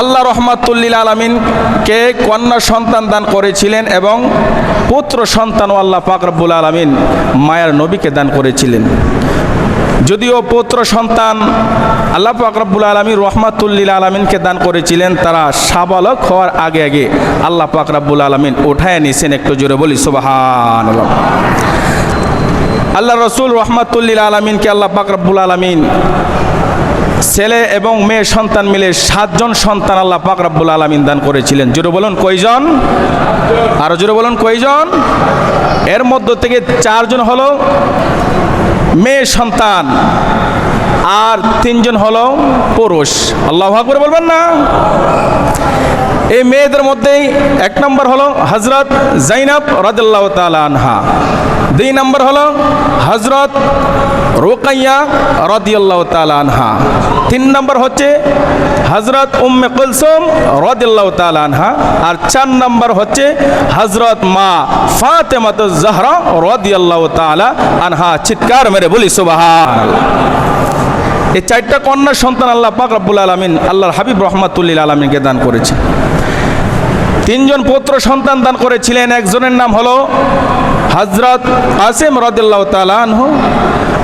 আল্লাহ রহমাতুল্লিল আলমিনকে কন্যা সন্তান দান করেছিলেন এবং পুত্র সন্তানও আল্লাহ পাক রব্বুল আলমিন মায়ের নবীকে দান করেছিলেন। যদিও পুত্র সন্তান আল্লাহ পাক রব্বুল আলমী রহমাতুল্লিল আলমিনকে দান করেছিলেন, তারা সাবালক হওয়ার আগে আগে আল্লাহ পাক রব্বুল আলমিন উঠায় নিয়েছেন একটু জোরে বলি সুবাহান আল্লাহ রসুল রহমাতুল্লিল আলমিনকে আল্লাহ পাক রব্বুল আলমিন ছেলে এবং মেয়ে সন্তান মিলে সাতজন সন্তান আল্লাহ পাক রব্বুল আলমিন দান করেছিলেন। জোরে বলুন, কয়জন? আরও জোরে বলুন, কয়জন? এর মধ্য থেকে চারজন হলো মেয়ে সন্তান আর তিনজন হলো পুরুষ। আল্লাহ আকবর বলবেন না? এই মেয়েদের মধ্যেই এক নম্বর হলো হজরত জাইনাব রাদিল্লাহ তালা আনহা। দুই নম্বর হলো হজরত রোকাইয়া রদিয়াল্লাহ তালা আনহা। তিন নম্বর হচ্ছে হজরত উম্মে কুলসুম রদিল্লাহ তালা আনহা। আর চার নম্বর হচ্ছে হজরত মা ফাতেমাত জাহরা রদিয়াল্লাহ তালা আনহা। চিৎকার মেরে বলি সুবাহান এই চারটা কন্যা সন্তান আল্লাহ পাক রব্বুল আলমিন আল্লাহর হাবিব রহমাতুল্লিল আলমিনকে দান করেছে তিনজন পুত্র সন্তান দান করেছিলেন। একজনের নাম হলো হজরত আসিম রদুল্লাহ তালানহু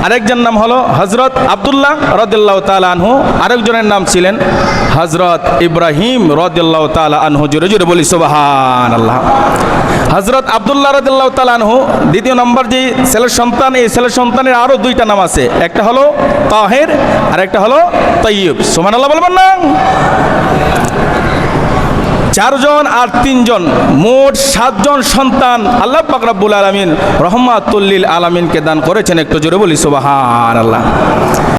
আরেকজন নাম হলো হজরত আবদুল্লাহ রদুল্লাহ তালানহু আরেকজনের নাম ছিলেন হজরত ইব্রাহিম রদুল্লাহ তালা আনহু। জুড়ে জুড়ে বলি সুবাহান আল্লাহ হজরত আবদুল্লাহ রদুল্লাহ তালানহু দ্বিতীয় নম্বর যে ছেলের সন্তান, এই ছেলের সন্তানের আরও দুইটা নাম আছে। একটা হলো তাহের আর একটা হলো তৈয়ব সোমান আল্লাহ বলবেন না? চারজন আর তিনজন, মোট সাতজন সন্তান আল্লাহ পাকরাবুল আলমিন রহমাতুল্লিল আলমিনকে দান করেছেন, একটু জোরে বলি সুবাহান আল্লাহ